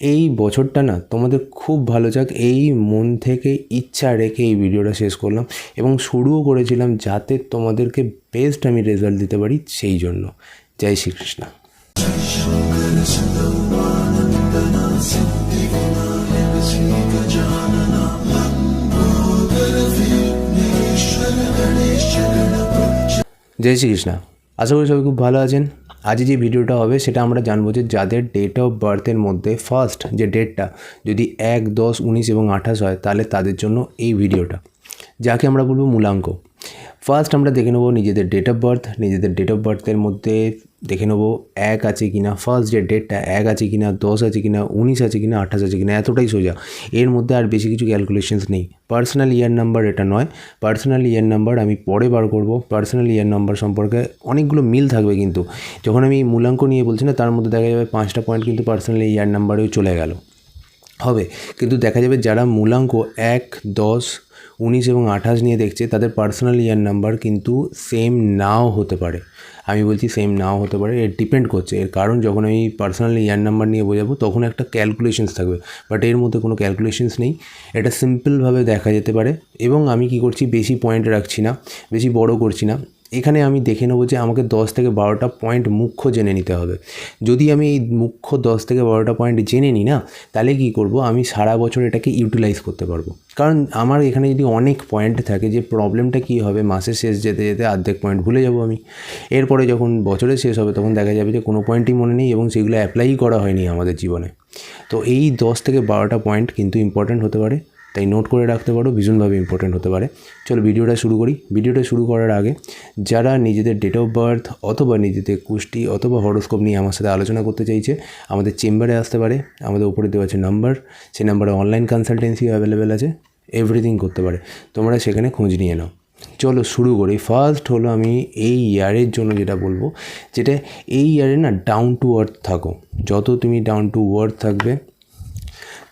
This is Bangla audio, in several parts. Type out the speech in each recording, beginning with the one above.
এই বছরটা না তোমাদের খুব ভালো যাক। এই মন থেকে ইচ্ছা রেখে এই ভিডিওটা শেষ করলাম এবং শুরুও করেছিলাম যাতে তোমাদেরকে বেস্ট আমি রেজাল্ট দিতে পারি সেই জন্য। জয় শ্রীকৃষ্ণ। জয় শ্রীকৃষ্ণ। আশা করি সবাই খুব ভালো আছেন। আজ যে ভিডিওটা হবে সেটা আমরা জানব যে যাদের ডেট অফ বার্থের মধ্যে ফার্স্ট যে ডেটটা যদি এক, দশ, উনিশ এবং আঠাশ হয়, তাহলে তাদের জন্য এই ভিডিওটা। যাকে আমরা বলব মূলাঙ্ক। ফার্স্ট আমরা দেখে নেব নিজেদের ডেট অফ বার্থ নিজেদের ডেট অফ বার্থের মধ্যে দেখে নেব এক আছে কি না ফার্স্ট যে ডেটটা এক আছে কি না দশ আছে কি না উনিশ আছে কি না আঠাশ আছে কি না এতটাই সোজা। এর মধ্যে আর বেশি কিছু ক্যালকুলেশনস নেই। পার্সোনাল ইয়ার নাম্বার এটা নয়। পার্সোনাল ইয়ার নাম্বার আমি পরে বার করব। পার্সোনাল ইয়ার নাম্বার সম্পর্কে অনেকগুলো মিল থাকবে কিন্তু। যখন আমি মূলাঙ্ক নিয়ে বলছি না, তার মধ্যে দেখা যাবে পাঁচটা পয়েন্ট কিন্তু পার্সোনাল ইয়ার নাম্বারেও চলে গেল। হবে। কিন্তু দেখা যাবে যারা মূলাঙ্ক এক, দশ উনিশ এবং আঠাশ নিয়ে দেখছে, তাদের পার্সোনাল ইয়ার নাম্বার কিন্তু সেম নাও হতে পারে। আমি বলছি সেম নাও হতে পারে, এর ডিপেন্ড করছে। এর কারণ যখন আমি পার্সোনাল ইয়ার নাম্বার নিয়ে বোঝাবো, তখন একটা ক্যালকুলেশনস থাকবে। বাট এর মধ্যে কোনো ক্যালকুলেশনস নেই। এটা সিম্পলভাবে দেখা যেতে পারে। এবং আমি কি করছি, বেশি পয়েন্ট রাখছি না, বেশি বড় করছি না। এখানে আমি দেখে নেব যে আমাকে দশ থেকে বারোটা পয়েন্ট মুখ্য জেনে নিতে হবে। যদি আমি এই মুখ্য দশ থেকে বারোটা পয়েন্ট জেনে নিই না, তাহলে কী করব? আমি সারা বছর এটাকে ইউটিলাইজ করতে পারব। কারণ আমার এখানে যদি অনেক পয়েন্ট থাকে যে প্রবলেমটা কী হবে, মাসের শেষ যেতে যেতে অর্ধেক পয়েন্ট ভুলে যাব আমি। এরপরে যখন বছরের শেষ হবে, তখন দেখা যাবে যে কোনো পয়েন্টই মনে নেই এবং সেগুলো অ্যাপ্লাই করা হয়নি আমাদের জীবনে। তো এই দশ থেকে বারোটা পয়েন্ট কিন্তু ইম্পর্ট্যান্ট হতে পারে। তাই নোট করে রাখতে পারো, ভীষণভাবে ইম্পর্ট্যান্ট হতে পারে। চলো ভিডিওটা শুরু করি। ভিডিওটা শুরু করার আগে যারা নিজেদের ডেট অফ বার্থ অথবা নিজেদের কুষ্টি অথবা হরোস্কোপ নিয়ে আমার সাথে আলোচনা করতে চাইছে, আমাদের চেম্বারে আসতে পারে। আমাদের উপরে দেওয়া আছে নাম্বার সেই নাম্বারে অনলাইন কনসালটেন্সি অ্যাভেলেবেল আছে। এভরিথিং করতে পারে। তোমরা সেখানে খোঁজ নিয়ে নাও। চলো শুরু করি। ফার্স্ট হলো আমি এই ইয়ারের জন্য যেটা বলব, যেটা এই ইয়ারে না ডাউন টু আর্থ থাকো। যত তুমি ডাউন টু আর্থ থাকবে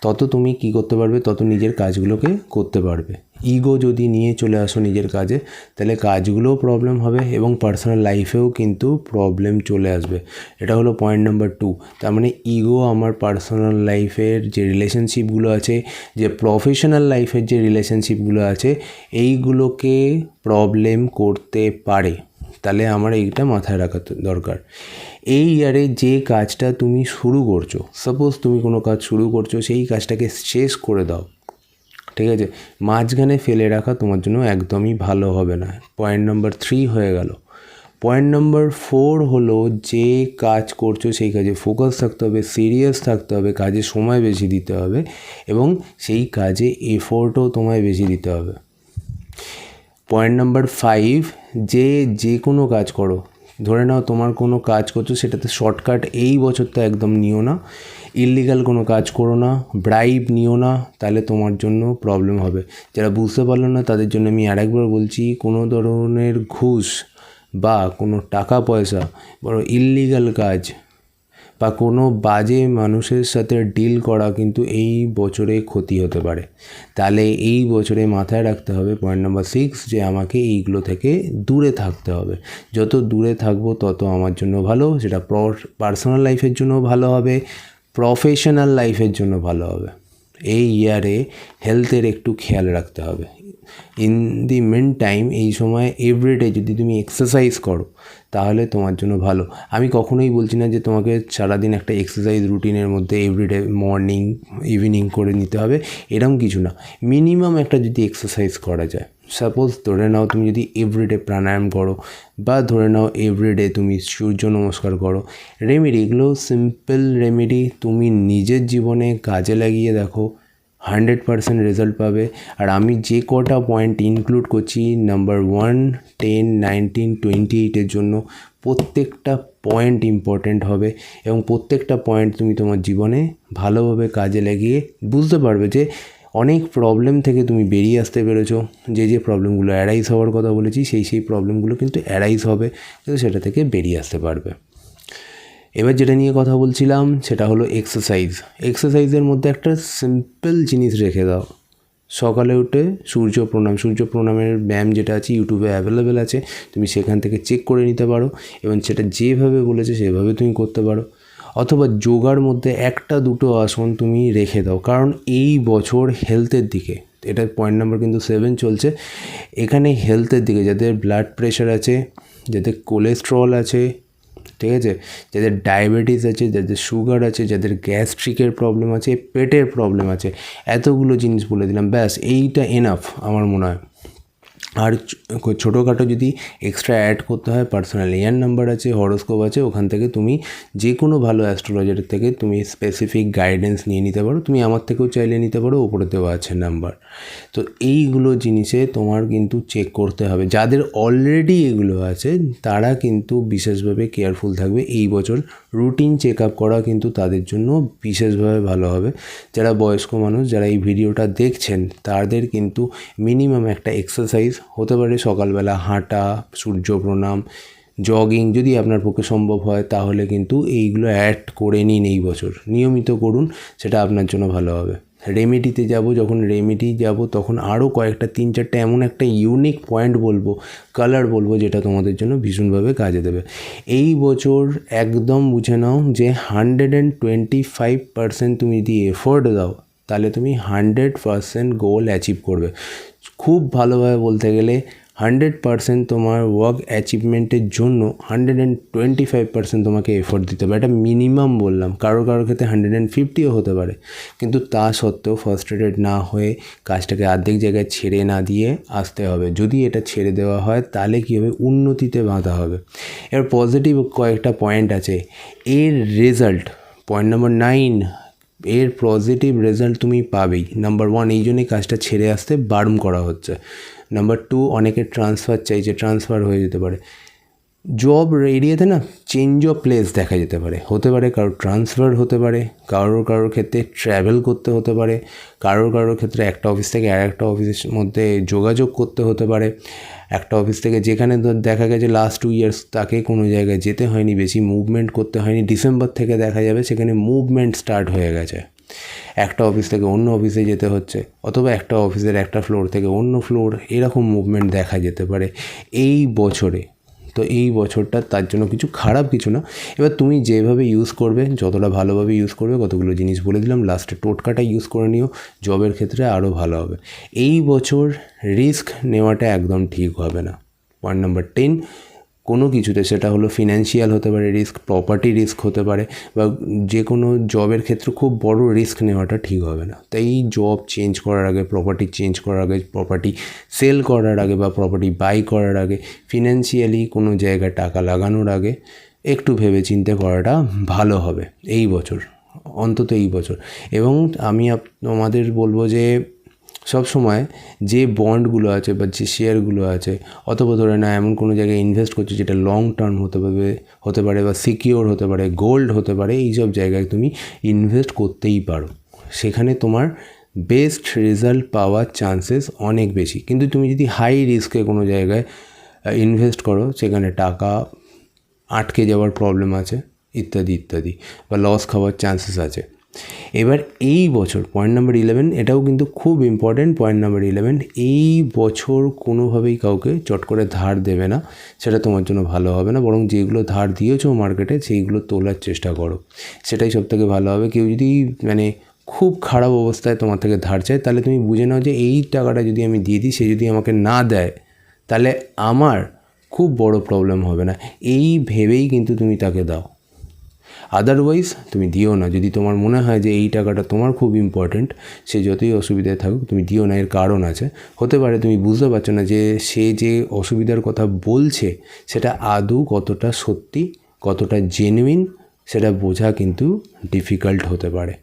তত তুমি কি করতে পারবে? তত নিজের কাজগুলোকে করতে পারবে। ইগো যদি নিয়ে চলে আসো নিজের কাজে, তাহলে কাজগুলোও প্রবলেম হবে এবং পার্সোনাল লাইফেও কিন্তু প্রবলেম চলে আসবে। এটা হলো পয়েন্ট নাম্বার টু তার মানে ইগো আমার পার্সোনাল লাইফের যে রিলেশনশিপগুলো আছে, যে প্রফেশনাল লাইফের যে রিলেশনশিপগুলো আছে, এইগুলোকে প্রবলেম করতে পারে। তাহলে আমার এইটা মাথায় রাখা দরকার। এই ইয়ারে যে কাজটা তুমি শুরু করছ সাপোজ তুমি কোনো কাজ শুরু করছ, সেই কাজটাকে শেষ করে দাও, ঠিক আছে? মাঝখানে ফেলে রাখা তোমার জন্য একদমই ভালো হবে না। পয়েন্ট নম্বর থ্রি হয়ে গেল। পয়েন্ট নম্বর ফোর হলো যে কাজ করছ, সেই কাজে ফোকাস থাকতে হবে সিরিয়াস থাকতে হবে, কাজে সময় বেশি দিতে হবে এবং সেই কাজে এফোর্টও তোমায় বেশি দিতে হবে। পয়েন্ট নাম্বার ফাইভ যে যে কোনো কাজ করো ধরে নাও তোমার কোনো কাজ করছ, সেটাতে শর্টকাট এই বছর তো একদম নিও না। ইললিগাল কোনো কাজ করো না ব্রাইব নিও না, তাহলে তোমার জন্য প্রবলেম হবে। যারা বুঝতে পারল না, তাদের জন্য আমি আর একবার বলছি, কোনো ধরনের ঘুষ বা কোনো টাকা পয়সা, বড় ইললিগাল কাজ বা কোনো বাজে মানুষের সাথে ডিল করা কিন্তু এই বছরে ক্ষতি হতে পারে। তাহলে এই বছরে মাথায় রাখতে হবে পয়েন্ট নাম্বার সিক্স যে আমাকে এইগুলো থেকে দূরে থাকতে হবে। যত দূরে থাকব তত আমার জন্য ভালো সেটা পার্সোনাল লাইফের জন্য ভালো হবে প্রফেশনাল লাইফের জন্য ভালো হবে। এই ইয়ারে হেলথের একটু খেয়াল রাখতে হবে। ইন দি মেন টাইম এই সময় এভরিডে যদি তুমি এক্সারসাইজ করো, তাহলে তোমার জন্য ভালো। আমি কখনোই বলছি না যে তোমাকে সারাদিন একটা এক্সারসাইজ রুটিনের মধ্যে এভরিডে মর্নিং ইভিনিং করে নিতে হবে, এরম কিছু না। মিনিমাম একটা যদি এক্সারসাইজ করা যায় সাপোজ ধরে নাও তুমি যদি এভরিডে প্রাণায়াম করো, বা ধরে নাও এভরিডে তুমি সূর্য নমস্কার করো রেমেডি এগুলো সিম্পল রেমেডি তুমি নিজের জীবনে কাজে লাগিয়ে দেখো হান্ড্রেড পারসেন্ট রেজাল্ট পাবে। আর আমি যে কটা পয়েন্ট ইনক্লুড করছি number one ten nineteen twenty এইটের জন্য প্রত্যেকটা পয়েন্ট ইম্পর্ট্যান্ট হবে এবং প্রত্যেকটা পয়েন্ট তুমি তোমার জীবনে ভালোভাবে কাজে লাগিয়ে বুঝতে পারবে যে অনেক প্রবলেম থেকে তুমি বেরিয়ে আসতে পেরেছ। যে যে প্রবলেমগুলো অ্যারাইজ হওয়ার কথা বলেছি, সেই সেই প্রবলেমগুলো কিন্তু অ্যারাইজ হবে, কিন্তু সেটা থেকে বেরিয়ে আসতে পারবে। এবার যেটা নিয়ে কথা বলছিলাম, সেটা হলো এক্সারসাইজ এক্সারসাইজের মধ্যে একটা সিম্পল জিনিস রেখে দাও। সকালে উঠে সূর্য প্রণাম, সূর্য প্রণামের ব্যায়াম যেটা আছে ইউটিউবে অ্যাভেলেবেল আছে, তুমি সেখান থেকে চেক করে নিতে পারো এবং সেটা যেভাবে বলেছে সেভাবে তুমি করতে পারো। অথবা যোগার মধ্যে একটা দুটো আসন তুমি রেখে দাও, কারণ এই বছর হেলথের দিকে, এটা পয়েন্ট নাম্বার কিন্তু সেভেন চলছে, এখানে হেলথের দিকে যাদের ব্লাড প্রেশার আছে, যাদের কোলেস্ট্রল আছে ঠিক আছে? যাদের ডায়াবেটিস আছে, যাদের সুগার আছে, যাদের গ্যাস্ট্রিকের প্রবলেম আছে, পেটের প্রবলেম আছে, এতগুলো জিনিস বলে দিলাম, ব্যাস, এইটা এনাফ আমার মনে হয়। আর ছোটোখাটো যদি এক্সট্রা অ্যাড করতে হয় পার্সোনাল ইয়ার নাম্বার আছে হরোস্কোপ আছে, ওখান থেকে তুমি যে কোনো ভালো অ্যাস্ট্রোলজারের থেকে তুমি স্পেসিফিক গাইডেন্স নিয়ে নিতে পারো। তুমি আমার থেকেও চাইলে নিতে পারো, ওপরে দেওয়া আছে নাম্বার তো এইগুলো জিনিসে তোমার কিন্তু চেক করতে হবে। যাদের অলরেডি এগুলো আছে, তারা কিন্তু বিশেষভাবে কেয়ারফুল থাকবে। এই বছর রুটিন চেক আপ করা কিন্তু তাদের জন্য বিশেষভাবে ভালো হবে। যারা বয়স্ক মানুষ, যারা এই ভিডিওটা দেখছেন, তাদের কিন্তু মিনিমাম একটা এক্সারসাইজ হতে পারে সকালবেলা হাঁটা সূর্য প্রণাম জগিং যদি আপনার পক্ষে সম্ভব হয়, তাহলে কিন্তু এইগুলো অ্যাড করে নিন এই বছর। নিয়মিত করুন, সেটা আপনার জন্য ভালো হবে। রেমেডিতে যাব, যখন রেমেডি যাব, তখন আরও কয়েকটা, তিন চারটে এমন একটা ইউনিক পয়েন্ট বলব কালার বলব, যেটা তোমাদের জন্য ভীষণভাবে কাজে দেবে। এই বছর একদম বুঝে নাও যে hundred and twenty five percent তুমি যদি এফোর্ট দাও, তাহলে তুমি হান্ড্রেড পার্সেন্ট গোল অ্যাচিভ করবে। খুব ভালোভাবে বলতে গেলে হান্ড্রেড পার্সেন্ট তোমার ওয়ার্ক অ্যাচিভমেন্টের জন্য hundred and twenty five percent তোমাকে এফোর্ট দিতে হবে। এটা মিনিমাম বললাম। কারও কারোর ক্ষেত্রে হান্ড্রেড অ্যান্ড ফিফটিও হতে পারে। কিন্তু তা সত্ত্বেও ফার্স্ট্রেটেড না হয়ে কাজটাকে অর্ধেক জায়গায় ছেড়ে না দিয়ে আসতে হবে। যদি এটা ছেড়ে দেওয়া হয়, তাহলে কী হবে? উন্নতিতে বাঁধা হবে। এর পজিটিভ কয়েকটা পয়েন্ট আছে। এর রেজাল্ট পয়েন্ট নাম্বার নাইন এর পজিটিভ রেজাল্ট তুমি পাবেই। নাম্বার ওয়ান এই জন্যই কাজটা ছেড়ে আসতে বারণ করা হচ্ছে। নাম্বার টু অনেকে ট্রান্সফার চাইছে ট্রান্সফার হয়ে যেতে পারে। জব এরিয়াতে না চেঞ্জ অফ প্লেস দেখা যেতে পারে। হতে পারে কারোর ট্রান্সফার হতে পারে, কারোর কারোর ক্ষেত্রে ট্র্যাভেল করতে হতে পারে, কারোর কারোর ক্ষেত্রে একটা অফিস থেকে আর একটা অফিসের মধ্যে যোগাযোগ করতে হতে পারে। একটা অফিস থেকে যেখানে দেখা গেছে লাস্ট টু ইয়ার্স তাকে কোনো জায়গায় যেতে হয়নি, বেশি মুভমেন্ট করতে হয়নি। ডিসেম্বর থেকে দেখা যাবে সেখানে মুভমেন্ট স্টার্ট হয়ে গেছে। একটা অফিস থেকে অন্য অফিসে যেতে হচ্ছে, অথবা একটা অফিসের একটা ফ্লোর থেকে অন্য ফ্লোর এরকম মুভমেন্ট দেখা যেতে পারে এই বছরে। তো এই বছরটা তার জন্য কিছু খারাপ কিছু না। এবার তুমি যেভাবে ইউজ করবে, যতটা ভালোভাবে ইউজ করবে, কতগুলো জিনিস বলে দিলাম লাস্টে টোটকাটা ইউজ করে নিও জবের ক্ষেত্রে আরও ভালো হবে। এই বছর রিস্ক নেওয়াটা একদম ঠিক হবে না। পয়েন্ট নাম্বার টেন কোনো কিছুতে, সেটা হলো ফিনান্সিয়াল হতে পারে রিস্ক প্রপার্টি রিস্ক হতে পারে, বা যে কোনো জবের ক্ষেত্রে খুব বড় রিস্ক নেওয়াটা ঠিক হবে না। তাই জব চেঞ্জ করার আগে প্রপার্টি চেঞ্জ করার আগে প্রপার্টি সেল করার আগে বা প্রপার্টি বাই করার আগে ফিনান্সিয়ালি কোনো জায়গায় টাকা লাগানোর আগে একটু ভেবে চিন্তে করাটা ভালো হবে। এই বছর, অন্তত এই বছর। এবং আমি তোমাদের বলব যে সব সময় যে বন্ডগুলো আছে বা যে শেয়ারগুলো আছে, অথবা ধরে না এমন কোনো জায়গায় ইনভেস্ট করছ যেটা লং টার্ম হতে পারবে, হতে পারে বা সিকিওর হতে পারে গোল্ড হতে পারে, এই সব জায়গায় তুমি ইনভেস্ট করতেই পারো। সেখানে তোমার বেস্ট রেজাল্ট পাওয়ার চান্সেস অনেক বেশি। কিন্তু তুমি যদি হাই রিস্কে কোনো জায়গায় ইনভেস্ট করো, সেখানে টাকা আটকে যাওয়ার প্রবলেম আছে, ইত্যাদি ইত্যাদি, বা লস খাওয়ার চান্সেস আছে। এবার এই বছর পয়েন্ট নাম্বার ইলেভেন এটাও কিন্তু খুব ইম্পর্ট্যান্ট পয়েন্ট নাম্বার ইলেভেন এই বছর কোনোভাবেই কাউকে চট করে ধার দেবে না, সেটা তোমার জন্য ভালো হবে না, বরং যেগুলো ধার দিয়েছ মার্কেটে সেইগুলো তোলার চেষ্টা করো। সেটাই সব থেকে ভালো হবে। কেউ যদি মানে খুব খারাপ অবস্থায় তোমার থেকে ধার চায়, তাহলে তুমি বুঝে নাও যে এই টাকাটা যদি আমি দিয়ে দিই, সে যদি আমাকে না দেয়, তাহলে আমার খুব বড় প্রবলেম হবে না। এই ভেবেই কিন্তু তুমি তাকে দাও। আদারওয়াইজ তুমি দিও না। যদি তোমার মনে হয় যে এই টাকাটা তোমার খুব ইম্পর্ট্যান্ট সে যতই অসুবিধায় থাকুক, তুমি দিও না, এর কারণ আছে। হতে পারে তুমি বুঝতে পারছ না যে সে যে অসুবিধার কথা বলছে, সেটা আদৌ কতটা সত্যি, কতটা জেনুইন সেটা বোঝা কিন্তু ডিফিকাল্ট হতে পারে।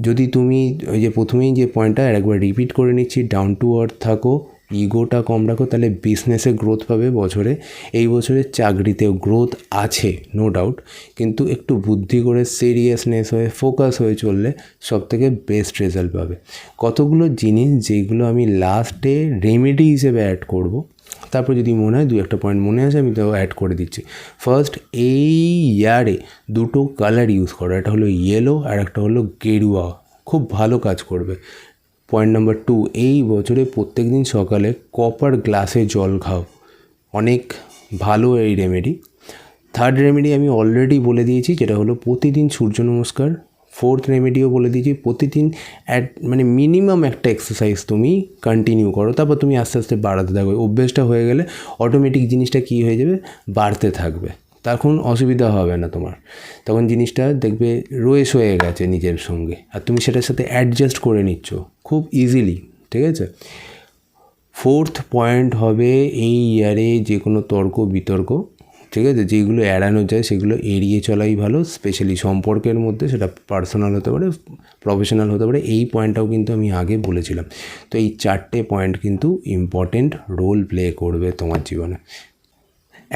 যদি তুমি ওই যে প্রথমেই যে পয়েন্টটা একবার রিপিট করে নিচ্ছি ডাউন টু আর্থ থাকো ইগোটা কম রাখো, তাহলে বিজনেসে গ্রোথ পাবে বছরে। এই বছরে চাকরিতেও গ্রোথ আছে নো ডাউট কিন্তু একটু বুদ্ধি করে সিরিয়াসনেস হয়ে ফোকাস হয়ে চললে সব থেকে বেস্ট রেজাল্ট পাবে। কতগুলো জিনিস যেগুলো আমি লাস্টে রেমেডি হিসেবে অ্যাড করব, তারপর যদি মনে হয় দু একটা পয়েন্ট মনে আছে, আমি তো অ্যাড করে দিচ্ছি। ফার্স্ট এই ইয়ারে দুটো কালার ইউজ করো, একটা হলো ইয়েলো আর একটা হলো গেরুয়া। খুব ভালো কাজ করবে। পয়েন্ট নাম্বার টু এই বছরে প্রত্যেক দিন সকালে কপার গ্লাসে জল খাও। অনেক ভালো এই রেমেডি থার্ড রেমেডি আমি অলরেডি বলে দিয়েছি, যেটা হলো প্রতিদিন সূর্য নমস্কার। ফোর্থ রেমেডিও বলে দিয়েছি, প্রতিদিন অ্যাট মানে মিনিমাম একটা এক্সারসাইজ তুমি কন্টিনিউ করো। তারপর তুমি আস্তে আস্তে বাড়াতে থাকবে অভ্যেসটা হয়ে গেলে অটোমেটিক জিনিসটা কী হয়ে যাবে? বাড়তে থাকবে। তখন অসুবিধা হবে না তোমার। তখন জিনিসটা দেখবে রয়েস হয়ে গেছে নিজের সঙ্গে। আর তুমি সেটার সাথে অ্যাডজাস্ট করে নিচ্ছ খুব ইজিলি ঠিক আছে? ফোর্থ পয়েন্ট হবে এই ইয়ারে যে কোনো তর্ক, বিতর্ক, ঠিক আছে? যেগুলো এড়ানো যায় সেগুলো এড়িয়ে চলাই ভালো স্পেশালি সম্পর্কের মধ্যে সেটা পার্সোনাল হতে পারে প্রফেশনাল হতে পারে। এই পয়েন্টটাও কিন্তু আমি আগে বলেছিলাম। তো এই চারটে পয়েন্ট কিন্তু ইম্পর্টেন্ট রোল প্লে করবে তোমার জীবনে।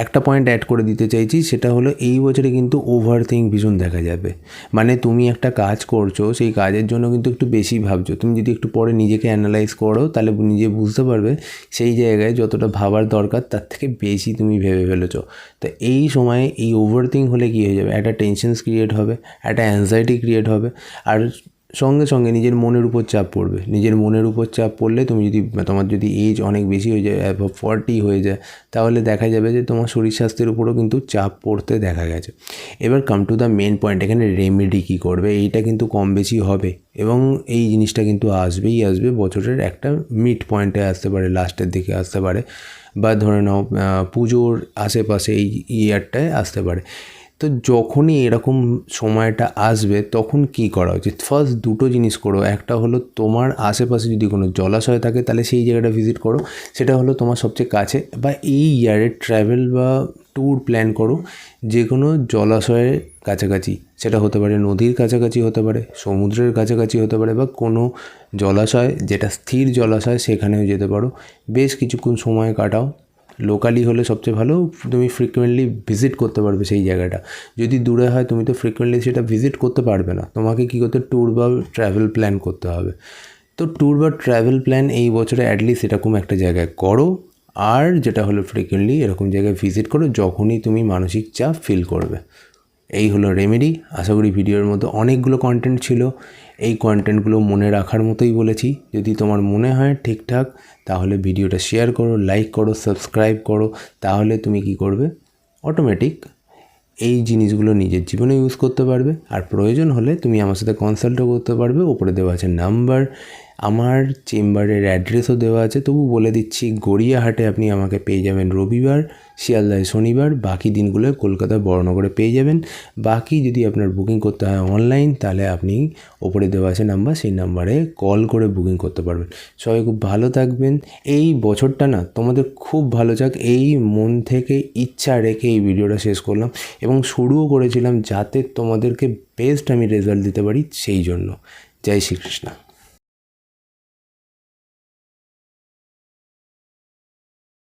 একটা পয়েন্ট অ্যাড করে দিতে চাইছি, সেটা হলো এই বছরে কিন্তু ওভার থিঙ্ক ভীষণ দেখা যাবে। মানে তুমি একটা কাজ করছ, সেই কাজের জন্য কিন্তু একটু বেশি ভাবছ। তুমি যদি একটু পরে নিজেকে অ্যানালাইজ করো, তাহলে নিজে বুঝতে পারবে সেই জায়গায় যতটা ভাবার দরকার, তার থেকে বেশি তুমি ভেবে ফেলেছো। তো এই সময়ে এই ওভার থিঙ্ক হলে কী হয়ে যাবে? একটা টেনশনস ক্রিয়েট হবে, একটা অ্যাংজাইটি ক্রিয়েট হবে। আর সঙ্গে সঙ্গে নিজের মনের উপর চাপ পড়বে। নিজের মনের উপর চাপ পড়লে তুমি যদি, তোমার যদি এজ অনেক বেশি হয়ে যায় অ্যাভ ফর্টি হয়ে যায়, তাহলে দেখা যাবে যে তোমার শরীর স্বাস্থ্যের উপরও কিন্তু চাপ পড়তে দেখা গেছে। এবার come to the main point এখানে রেমেডি কী করবে? এইটা কিন্তু কম বেশি হবে এবং এই জিনিসটা কিন্তু আসবেই আসবে, বছরের একটা মিড পয়েন্টে আসতে পারে লাস্টের দিকে আসতে পারে বা ধরে নাও পুজোর আশেপাশে এই ইয়ারটায় আসতে পারে। তো যখনই এরকম সময়টা আসবে, তখন কি করা উচিত? ফার্স্ট দুটো জিনিস করো। একটা হলো তোমার আশেপাশে যদি কোনো জলাশয় থাকে, তাহলে সেই জায়গাটা ভিজিট করো। সেটা হলো তোমার সবচেয়ে কাছে। বা এই ইয়ারে ট্র্যাভেল বা ট্যুর প্ল্যান করো, যে কোনো জলাশয়ের কাছাকাছি। সেটা হতে পারে নদীর কাছাকাছি হতে পারে, সমুদ্রের কাছাকাছি হতে পারে, বা কোনো জলাশয়, যেটা স্থির জলাশয়, সেখানেও যেতে পারো। বেশ কিছুক্ষণ সময় কাটাও। লোকালি হলে সবচেয়ে ভালো, তুমি ফ্রিকুয়েন্টলি ভিজিট করতে পারবে সেই জায়গাটা। যদি দূরে হয়, তুমি তো ফ্রিকুয়েন্টলি সেটা ভিজিট করতে পারবে না। তোমাকে কী করতে ট্যুর বা ট্রাভেল প্ল্যান করতে হবে। তো ট্যুর বা ট্রাভেল প্ল্যান এই বছরে অ্যাটলিস্ট এরকম একটা জায়গায় করো। আর যেটা হলো ফ্রিকুয়েন্টলি এরকম জায়গায় ভিজিট করো, যখনই তুমি মানসিক চাপ ফিল করবে। এই হলো রেমেডি আশা করি ভিডিওর মধ্যে অনেকগুলো কন্টেন্ট ছিল। এই কন্টেন্টগুলো মনে রাখার মতোই বলেছি। যদি তোমার মনে হয় ঠিকঠাক, তাহলে ভিডিওটা শেয়ার করো লাইক করো সাবস্ক্রাইব করো, তাহলে তুমি কি করবে? অটোমেটিক এই জিনিসগুলো নিজের জীবনে ইউজ করতে পারবে। আর প্রয়োজন হলে তুমি আমার সাথে কনসাল্টও করতে পারবে। ওপরে দেওয়া আছে নাম্বার আমার চেম্বারের অ্যাড্রেসও দেওয়া আছে, তবু বলে দিচ্ছি, গড়িয়াহাটে আপনি আমাকে পেয়ে যাবেন রবিবার, শিয়ালদায় শনিবার, বাকি দিনগুলো কলকাতায় বড়নগরে পেয়ে যাবেন। বাকি যদি আপনার বুকিং করতে হয় অনলাইন, তাহলে আপনি ওপরে দেওয়া আছে নাম্বার, সেই নাম্বারে কল করে বুকিং করতে পারবেন। সবাই খুব ভালো থাকবেন। এই বছরটা না, তোমাদের খুব ভালো যাক। এই মন থেকে ইচ্ছা রেখে এই ভিডিওটা শেষ করলাম এবং শুরুও করেছিলাম যাতে তোমাদেরকে বেস্ট আমি রেজাল্ট দিতে পারি সেই জন্য। জয় শ্রীকৃষ্ণ।